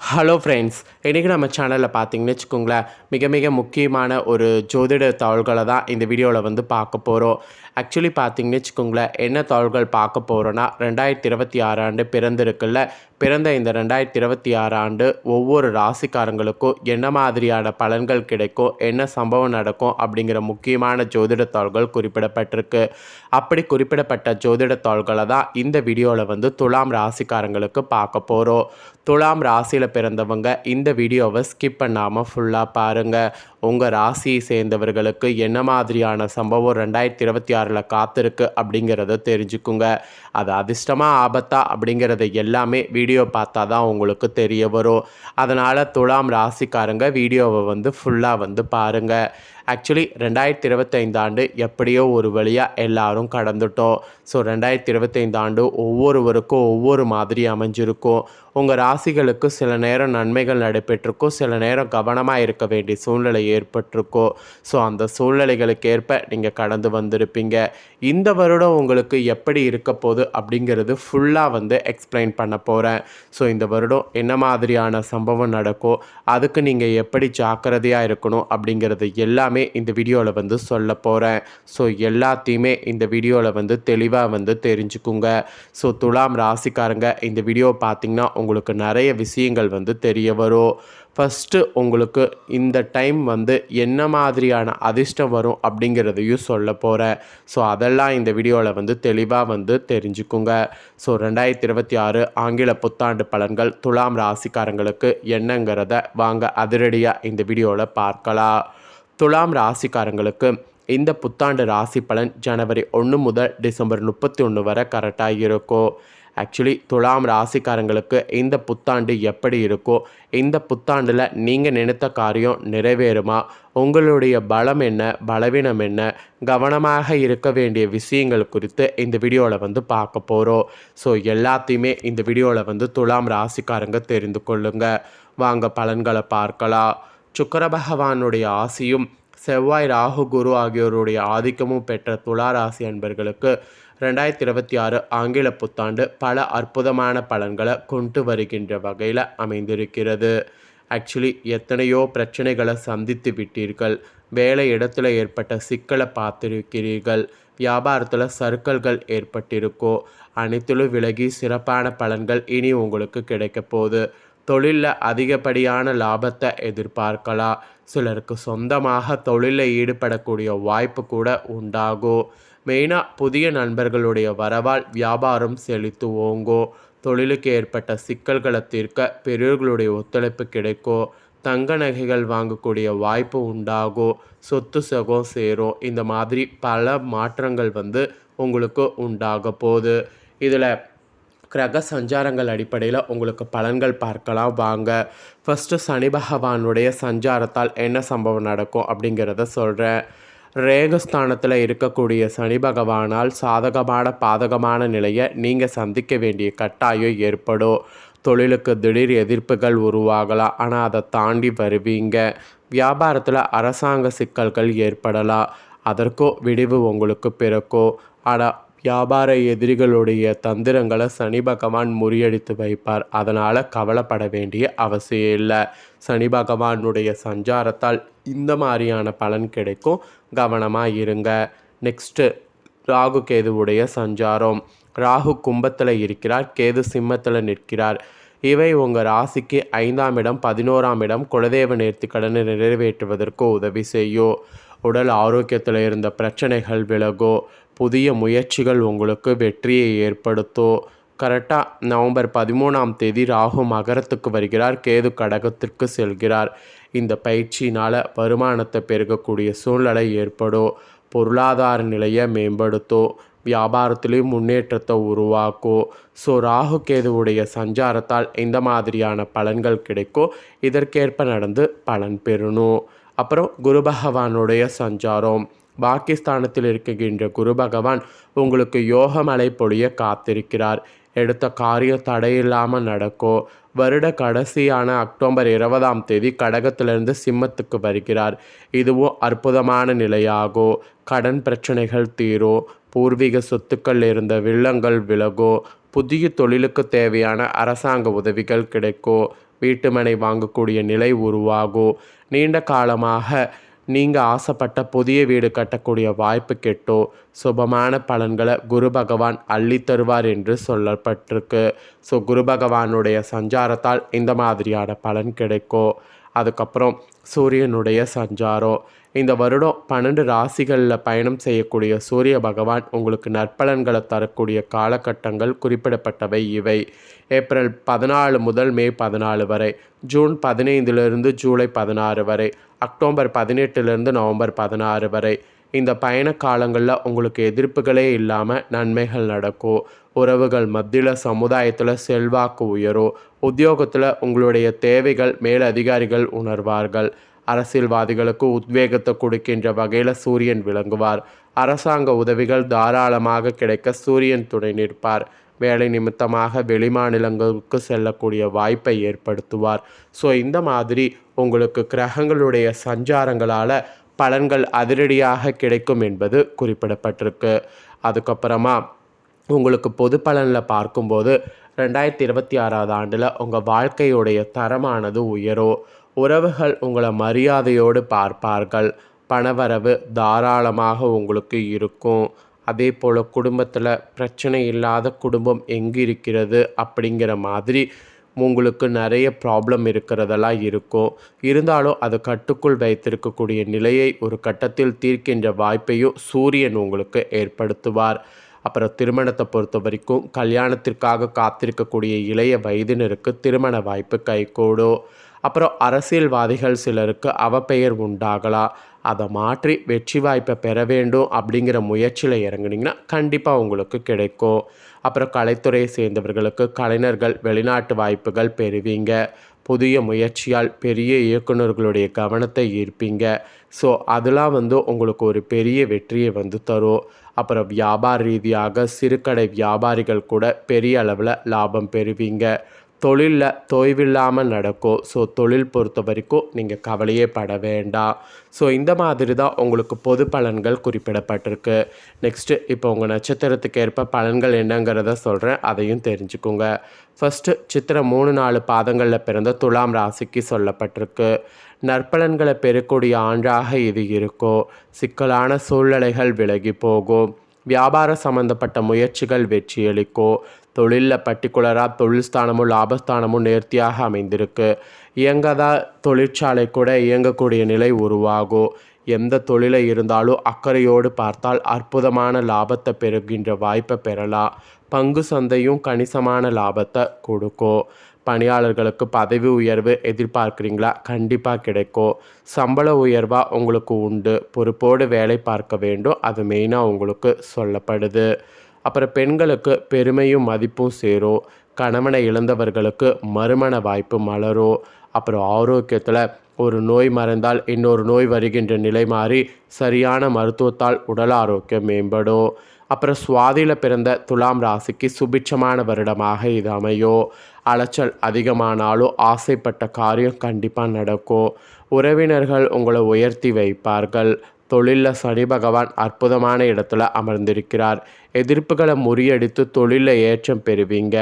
Hello friends இன்றைக்கி நம்ம சேனலில் பார்த்தீங்கன்னு வச்சுக்கோங்களேன் மிக மிக முக்கியமான ஒரு ஜோதிட தாள்களை தான் இந்த வீடியோவில் வந்து பார்க்க போகிறோம் ஆக்சுவலி பார்த்தீங்கன்னு வச்சுக்கோங்களேன் என்ன தாள்கள் பார்க்க போகிறோன்னா ரெண்டாயிரத்தி இருபத்தி ஆறு ஆண்டு பிறந்திருக்குல்ல. பிறந்த இந்த ரெண்டாயிரத்தி இருபத்தி ஆறு ஆண்டு ஒவ்வொரு ராசிக்காரங்களுக்கும் என்ன மாதிரியான பலன்கள் கிடைக்கும் என்ன சம்பவம் நடக்கும் அப்படிங்கிற முக்கியமான ஜோதிட தாள்கள் குறிப்பிடப்பட்டிருக்கு. அப்படி குறிப்பிடப்பட்ட ஜோதிட தாள்களை தான் இந்த வீடியோவில் வந்து துலாம் ராசிக்காரங்களுக்கு பார்க்க போகிறோம் துலாம் ராசியில் பிறந்தவங்க. இந்த வீடியோவை ஸ்கிப் பண்ணாமல் ஃபுல்லாக பாருங்கள் உங்கள் ராசியை சேர்ந்தவர்களுக்கு என்ன மாதிரியான சம்பவம் ரெண்டாயிரத்தி இருபத்தி ஆறில் காத்திருக்கு அப்படிங்கிறத தெரிஞ்சுக்குங்க. அது அதிர்ஷ்டமாக ஆபத்தா அப்படிங்கிறத எல்லாமே வீடியோ பார்த்தா தான் உங்களுக்கு தெரிய வரும். அதனால் துலாம் ராசிக்காரங்க வீடியோவை வந்து ஃபுல்லாக வந்து பாருங்கள் ஆக்சுவலி ரெண்டாயிரத்தி இருபத்தைந்து ஆண்டு எப்படியோ ஒரு வழியாக எல்லாரும் கடந்துட்டோம். ஸோ ரெண்டாயிரத்தி இருபத்தைந்து ஆண்டு ஒவ்வொருவருக்கும் ஒவ்வொரு மாதிரி அமைஞ்சிருக்கும். உங்கள் ராசிகளுக்கு சில நேரம் நன்மைகள் நடைபெற்றிருக்கும். சில நேரம் கவனமாக இருக்க வேண்டிய சூழ்நிலை ஏற்பட்டிருக்கோ. ஸோ அந்த சூழ்நிலைகளுக்கு ஏற்ப நீங்கள் கடந்து வந்திருப்பீங்க. இந்த வருடம் உங்களுக்கு எப்படி இருக்க போகுது அப்படிங்கிறது ஃபுல்லாக வந்து எக்ஸ்பிளைன் பண்ண போகிறேன் ஸோ இந்த வருடம் என்ன மாதிரியான சம்பவம் நடக்கும் அதுக்கு நீங்கள் எப்படி ஜாக்கிரதையாக இருக்கணும் அப்படிங்கிறது எல்லாமே இந்த வீடியோவில் வந்து சொல்ல போகிறேன் ஸோ எல்லாத்தையுமே இந்த வீடியோவில் வந்து தெளிவாக வந்து தெரிஞ்சுக்குங்க. ஸோ துலாம் ராசிக்காரங்க இந்த வீடியோ பார்த்தீங்கன்னா உங்களுக்கு நிறைய விஷயங்கள் வந்து தெரிய வரும். ஃபஸ்ட்டு உங்களுக்கு இந்த டைம் வந்து என்ன மாதிரியான அதிர்ஷ்டம் வரும் அப்படிங்கிறதையும் சொல்ல போகிறேன் ஸோ அதெல்லாம் இந்த வீடியோவில் வந்து தெளிவாக வந்து தெரிஞ்சுக்குங்க. ஸோ ரெண்டாயிரத்தி இருபத்தி ஆறு ஆங்கில புத்தாண்டு பலன்கள் துலாம் ராசிக்காரங்களுக்கு என்னங்கிறத வாங்க அதிரடியாக இந்த வீடியோவில் பார்க்கலாம். துலாம் ராசிக்காரங்களுக்கு இந்த புத்தாண்டு ராசி பலன் ஜனவரி ஒன்று முதல் டிசம்பர் முப்பத்தி ஒன்று வரை கரெக்டாக இருக்கும். ஆக்சுவலி துலாம் ராசிக்காரங்களுக்கு இந்த புத்தாண்டு எப்படி இருக்கோ இந்த புத்தாண்டில் நீங்கள் நினைத்த காரியம் நிறைவேறுமா? உங்களுடைய பலம் என்ன? பலவீனம் என்ன? கவனமாக இருக்க வேண்டிய விஷயங்கள் குறித்து இந்த வீடியோவில் வந்து பார்க்க போகிறோம் ஸோ எல்லாத்தையுமே இந்த வீடியோவில் வந்து துலாம் ராசிக்காரங்க தெரிந்து கொள்ளுங்க. வாங்க பலன்களை பார்க்கலாம். சுக்கர பகவானுடைய ஆசியும் செவ்வாய் ராகு குரு ஆகியோருடைய ஆதிக்கமும் பெற்ற துலா ராசி அன்பர்களுக்கு ரெண்டாயிரத்தி இருபத்தி ஆறு ஆங்கில புத்தாண்டு பல அற்புதமான பலன்களை கொண்டு வருகின்ற வகையில் அமைந்திருக்கிறது. ஆக்சுவலி எத்தனையோ பிரச்சனைகளை சந்தித்து விட்டீர்கள். வேலை இடத்துல ஏற்பட்ட சிக்கலை பார்த்திருக்கிறீர்கள். வியாபாரத்தில் சர்க்கல்கள் ஏற்பட்டிருக்கோ. அனைத்திலும் விலகி சிறப்பான பலன்கள் இனி உங்களுக்கு கிடைக்க போகுது. தொழிலில் அதிகப்படியான லாபத்தை எதிர்பார்க்கலாம். சிலருக்கு சொந்தமாக தொழிலில் ஈடுபடக்கூடிய வாய்ப்பு கூட உண்டாகும். மெயினாக புதிய நண்பர்களுடைய வரவால் வியாபாரம் செழித்து ஓங்கோ. தொழிலுக்கு ஏற்பட்ட சிக்கல்களை தீர்க்க பெரியோர்களுடைய ஒத்துழைப்பு கிடைக்கும் தங்க நகைகள் வாங்கக்கூடிய வாய்ப்பு உண்டாகும் சொத்து சுகம் சேரும் இந்த மாதிரி பல மாற்றங்கள் வந்து உங்களுக்கு உண்டாக போகுது. இதில் கிரக சஞ்சாரங்கள் அடிப்படையில் உங்களுக்கு பலன்கள் பார்க்கலாம். வாங்க. ஃபஸ்ட்டு சனி பகவானுடைய சஞ்சாரத்தால் என்ன சம்பவம் நடக்கும் அப்படிங்கிறத சொல்கிறேன். ரேகஸ்தானத்தில் இருக்கக்கூடிய சனி பகவானால் சாதகமான பாதகமான நிலையை நீங்கள் சந்திக்க வேண்டிய கட்டாயம் ஏற்படும். தொழிலுக்கு திடீர் எதிர்ப்புகள் உருவாகலாம். ஆனால் அதை தாண்டி வருவீங்க. வியாபாரத்தில் அரசாங்க சிக்கல்கள் ஏற்படலாம். அதற்கோ விடிவு உங்களுக்கு பிறக்கோ ஆனால் வியாபார எதிரிகளுடைய தந்திரங்களை சனி பகவான் முறியடித்து வைப்பார். அதனால் கவலைப்பட வேண்டிய அவசியம் இல்லை. சனி பகவானுடைய சஞ்சாரத்தால் இந்த மாதிரியான பலன் கிடைக்கும். கவனமாக இருங்க. நெக்ஸ்ட்டு ராகு கேதுவுடைய சஞ்சாரம். ராகு கும்பத்தில் இருக்கிறார். கேது சிம்மத்தில் நிற்கிறார். இவை உங்கள் ராசிக்கு ஐந்தாம் இடம் பதினோராம் இடம் குலதெய்வ நேர்த்திக்கடனை நிறைவேற்றுவதற்கு உதவி செய்யும் உடல் ஆரோக்கியத்தில் இருந்த பிரச்சனைகள் விலகோ. புதிய முயற்சிகள் உங்களுக்கு வெற்றியை ஏற்படுத்தும் கரெக்டாக நவம்பர் பதிமூணாம் தேதி ராகு மகரத்துக்கு வருகிறார் கேது கடகத்திற்கு செல்கிறார். இந்த பயிற்சியினால் வருமானத்தை பெருகக்கூடிய சூழ்நிலை ஏற்படும் பொருளாதார நிலையை மேம்படுத்தும் வியாபாரத்திலையும் முன்னேற்றத்தை உருவாக்கும் ஸோ ராகு கேதுவுடைய சஞ்சாரத்தால் இந்த மாதிரியான பலன்கள் கிடைக்கும் இதற்கேற்ப நடந்து பலன் பெறணும். அப்புறம் குரு பகவானுடைய சஞ்சாரம். பாகிஸ்தானத்தில் இருக்கின்ற குரு பகவான் உங்களுக்கு யோகமலை பொழிய காத்திருக்கிறார். எடுத்த காரியம் தடையில்லாமல் நடக்கும் வருட கடைசியான அக்டோபர் இருபதாம் தேதி கடகத்திலிருந்து சிம்மத்துக்கு வருகிறார். இதுவும் அற்புதமான நிலையாகும் கடன் பிரச்சனைகள் தீரும் பூர்வீக சொத்துக்கள் இருந்த வில்லங்கள் விலகும் புதிய தொழிலுக்கு தேவையான அரசாங்க உதவிகள் கிடைக்கும் வீட்டுமனை வாங்கக்கூடிய நிலை உருவாகும் நீண்ட காலமாக நீங்கள் ஆசைப்பட்ட புதிய வீடு கட்டக்கூடிய வாய்ப்பு கெட்டோ சுபமான பலன்களை குரு பகவான் அள்ளி தருவார் என்று சொல்லப்பட்டிருக்கு. ஸோ குரு பகவானுடைய சஞ்சாரத்தால் இந்த மாதிரியான பலன் கிடைக்கும் அதுக்கப்புறம் சூரியனுடைய சஞ்சாரம். இந்த வருடம் பன்னெண்டு ராசிகளில் பயணம் செய்யக்கூடிய சூரிய பகவான் உங்களுக்கு நற்பலன்களை தரக்கூடிய காலகட்டங்கள் குறிப்பிடப்பட்டவை இவை. ஏப்ரல் பதினாலு முதல் மே பதினாலு வரை ஜூன் பதினைந்திலிருந்து ஜூலை பதினாறு வரை அக்டோபர் பதினெட்டுலேருந்து நவம்பர் பதினாறு வரை இந்த பயண காலங்களில் உங்களுக்கு எதிர்ப்புகளே இல்லாமல் நன்மைகள் நடக்கும் உறவுகள் மத்தியில் சமுதாயத்தில் செல்வாக்கு உயரும் உத்தியோகத்தில் உங்களுடைய தேவைகள் மேலதிகாரிகள் உணர்வார்கள். அரசியல்வாதிகளுக்கு உத்வேகத்தை கொடுக்கின்ற வகையில் சூரியன் விளங்குவார். அரசாங்க உதவிகள் தாராளமாக கிடைக்க சூரியன் துணை நிற்பார். வேலை நிமித்தமாக வெளிமாநிலங்களுக்கு செல்லக்கூடிய வாய்ப்பை ஏற்படுத்துவார். ஸோ இந்த மாதிரி உங்களுக்கு கிரகங்களுடைய சஞ்சாரங்களால் பலன்கள் அதிரடியாக கிடைக்கும் என்பது குறிப்பிடப்பட்டிருக்கு. அதுக்கப்புறமா உங்களுக்கு பொது பலனில் பார்க்கும்போது ரெண்டாயிரத்தி இருபத்தி ஆறாவது ஆண்டில் உங்கள் வாழ்க்கையுடைய தரமானது உயரும். உறவுகள் உங்களை மரியாதையோடு பார்ப்பார்கள். பணவரவு தாராளமாக உங்களுக்கு இருக்கும். அதே போல் குடும்பத்தில் பிரச்சனை இல்லாத குடும்பம் எங்கே இருக்கிறது அப்படிங்கிற மாதிரி உங்களுக்கு நிறைய ப்ராப்ளம் இருக்கிறதெல்லாம் இருக்கும். இருந்தாலும் அது கட்டுக்குள் வைத்திருக்கக்கூடிய நிலையை ஒரு கட்டத்தில் தீர்க்கின்ற வாய்ப்பையும் சூரியன் உங்களுக்கு ஏற்படுத்துவார். அப்புறம் திருமணத்தை பொறுத்த வரைக்கும் கல்யாணத்திற்காக காத்திருக்கக்கூடிய இளைய வயதினருக்கு திருமண வாய்ப்பு கைகூடும். அப்புறம் அரசியல்வாதிகள் சிலருக்கு அவப்பெயர் உண்டாகலாம். அதை மாற்றி வெற்றி வாய்ப்பை பெற வேண்டும் அப்படிங்கிற முயற்சியில் இறங்குனீங்கன்னா கண்டிப்பாக உங்களுக்கு கிடைக்கும். அப்புறம் கலைத்துறையை சேர்ந்தவர்களுக்கு கலைஞர்கள் வெளிநாட்டு வாய்ப்புகள் பெறுவீங்க. புதிய முயற்சியால் பெரிய இயக்குநர்களுடைய கவனத்தை ஈர்ப்பீங்க. ஸோ அதெல்லாம் வந்து உங்களுக்கு ஒரு பெரிய வெற்றியை வந்து தரும். அப்புறம் வியாபார ரீதியாக சிறுகடை வியாபாரிகள் கூட பெரிய அளவில் லாபம் பெறுவீங்க. தொழிலில் தொய்வில்லாமல் நடக்கும் ஸோ தொழில் பொறுத்த வரைக்கும் நீங்கள் கவலையே பட வேண்டாம் ஸோ இந்த மாதிரி தான் உங்களுக்கு பொது பலன்கள் குறிப்பிடப்பட்டிருக்கு. நெக்ஸ்ட்டு இப்போ உங்கள் நட்சத்திரத்துக்கு ஏற்ப பலன்கள் என்னங்கிறத சொல்கிறேன் அதையும் தெரிஞ்சுக்கோங்க. ஃபஸ்ட்டு சித்திரை மூணு நாலு பாதங்களில் பிறந்த துலாம் ராசிக்கு சொல்லப்பட்டிருக்கு. நற்பலன்களை பெறக்கூடிய ஆண்டாக இது இருக்கும் சிக்கலான சூழ்நிலைகள் விலகி போகும் வியாபார சம்பந்தப்பட்ட முயற்சிகள் வெற்றியளிக்கும் தொழிலில் பர்டிகுலராக தொழில் ஸ்தானமும் லாபஸ்தானமும் நேர்த்தியாக அமைந்திருக்கு. இயங்காத தொழிற்சாலை கூட இயங்கக்கூடிய நிலை உருவாகும். எந்த தொழிலை இருந்தாலும் அக்கறையோடு பார்த்தால் அற்புதமான லாபத்தை பெறுகின்ற வாய்ப்பை பெறலாம். பங்கு சந்தையும் கணிசமான லாபத்தை கொடுக்கும். பணியாளர்களுக்கு பதவி உயர்வு எதிர்பார்க்குறீங்களா? கண்டிப்பாக கிடைக்கும். சம்பள உயர்வாக உங்களுக்கு உண்டு. பொறுப்போடு வேலை பார்க்க வேண்டும். அது மெயினாக உங்களுக்கு சொல்லப்படுது. அப்புறம் பெண்களுக்கு பெருமையும் மதிப்பும் சேரும். கணவனை இழந்தவர்களுக்கு மறுமண வாய்ப்பு மலரும். அப்புறம் ஆரோக்கியத்தில் ஒரு நோய் மறந்தால் இன்னொரு நோய் வருகின்ற நிலை மாறி சரியான மருத்துவத்தால் உடல் ஆரோக்கியம் மேம்படும். அப்புறம் சுவாதியில் பிறந்த துலாம் ராசிக்கு சுபிட்சமான வருடமாக இது அமையும். அலைச்சல் அதிகமானாலும் ஆசைப்பட்ட காரியம் கண்டிப்பாக நடக்கும். உறவினர்கள் உங்களை உயர்த்தி வைப்பார்கள். தொழிலில் சனி பகவான் அற்புதமான இடத்துல அமர்ந்திருக்கிறார். எதிர்ப்புகளை முறியடித்து தொழிலில் ஏற்றம் பெறுவீங்க.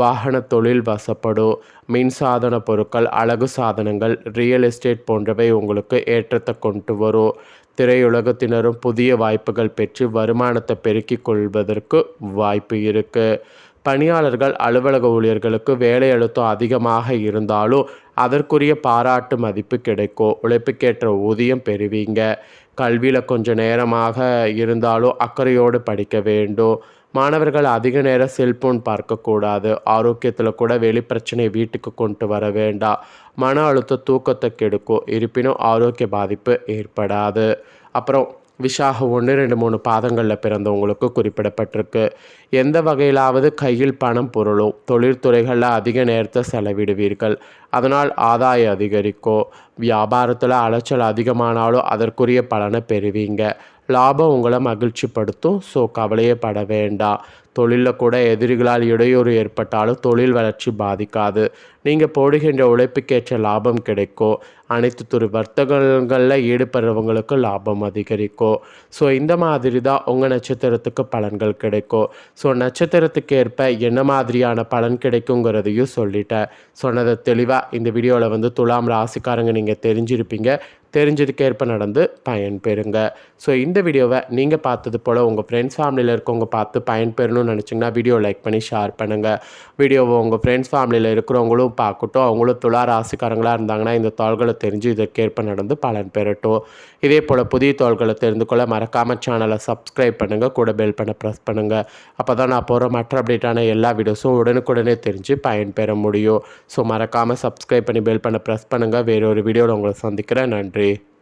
வாகன தொழில் வசப்படும். மின்சாதன பொருட்கள் அழகு சாதனங்கள் ரியல் எஸ்டேட் போன்றவை உங்களுக்கு ஏற்றத்தை கொண்டு வரும். திரையுலகத்தினரும் புதிய வாய்ப்புகள் பெற்று வருமானத்தை பெருக்கிக் கொள்வதற்கு வாய்ப்பு இருக்குது பணியாளர்கள் அலுவலக ஊழியர்களுக்கு வேலை அழுத்தம் அதிகமாக இருந்தாலும் அதற்குரிய பாராட்டு மதிப்பு கிடைக்கும் உழைப்புக்கேற்ற ஊதியம் பெறுவீங்க. கல்வியில் கொஞ்சம் நேரமாக இருந்தாலும் அக்கறையோடு படிக்க வேண்டும். மாணவர்கள் அதிக நேரம் செல்போன் பார்க்கக்கூடாது. ஆரோக்கியத்தில் கூட வெளி பிரச்சனையை வீட்டுக்கு கொண்டு வர வேண்டாம். மன அழுத்த தூக்கத்தை கெடுக்கும். இருப்பினும் ஆரோக்கிய பாதிப்பு ஏற்படாது. அப்புறம் விஷாக ஒன்று ரெண்டு மூணு பாதங்களில் பிறந்தவங்களுக்கு குறிப்பிடப்பட்டிருக்கு. எந்த வகையிலாவது கையில் பணம் பொருளும் தொழிற்துறைகளில் அதிக நேரத்தை செலவிடுவீர்கள். அதனால் ஆதாயம் அதிகரிக்கும் வியாபாரத்தில் அலைச்சல் அதிகமானாலும் அதற்குரிய பலனை பெறுவீங்க. லாபம் உங்களை மகிழ்ச்சிப்படுத்தும். ஸோ கவலையே பட வேண்டாம் தொழிலில் கூட எதிரிகளால் இடையூறு ஏற்பட்டாலும் தொழில் வளர்ச்சி பாதிக்காது. நீங்கள் போடுகின்ற உழைப்புக்கேற்ற லாபம் கிடைக்கும். அனைத்து துறை வர்த்தகங்களில் ஈடுபடுறவங்களுக்கு லாபம் அதிகரிக்கும். ஸோ இந்த மாதிரி தான் உங்கள் நட்சத்திரத்துக்கு பலன்கள் கிடைக்கும். ஸோ நட்சத்திரத்துக்கு ஏற்ப என்ன மாதிரியான பலன் கிடைக்குங்கிறதையும் சொல்லிட்டேன். சொன்னதை தெளிவாக இந்த வீடியோவில் வந்து துலாம் ராசிக்காரங்க நீங்கள் தெரிஞ்சிருப்பீங்க. தெரிஞ்சதுக்கேற்ப நடந்து பயன் பெறுங்க. ஸோ இந்த வீடியோவை நீங்கள் பார்த்தது போல் உங்கள் ஃப்ரெண்ட்ஸ் ஃபேமிலியில் இருக்கவங்க பார்த்து பயன் பெறணும்னு நினச்சிங்கன்னா வீடியோ லைக் பண்ணி ஷேர் பண்ணுங்கள் வீடியோவை உங்கள் ஃப்ரெண்ட்ஸ் ஃபேமிலியில் இருக்கிறவங்களும் பார்க்கட்டும். அவங்களும் துளா ராசிக்காரங்களாக இருந்தாங்கன்னா இந்த தாள்களை தெரிஞ்சு இதற்கேற்ப நடந்து பலன் பெறட்டும். இதே போல் புதிய தாள்களை தெரிந்து கொள்ள மறக்காமல் சேனலை சப்ஸ்கிரைப் பண்ணுங்கள் கூட பெல் பண்ண ப்ரெஸ் பண்ணுங்கள் அப்போ தான் நான் போகிற மற்ற அப்டேட்டான எல்லா வீடியோஸும் உடனுக்குடனே தெரிஞ்சு பயன் பெற முடியும். ஸோ மறக்காமல் சப்ஸ்கிரைப் பண்ணி பெல் பண்ண ப்ரெஸ் பண்ணுங்கள் வேறொரு வீடியோவில் உங்களை சந்திக்கிறேன். நன்றி. Friday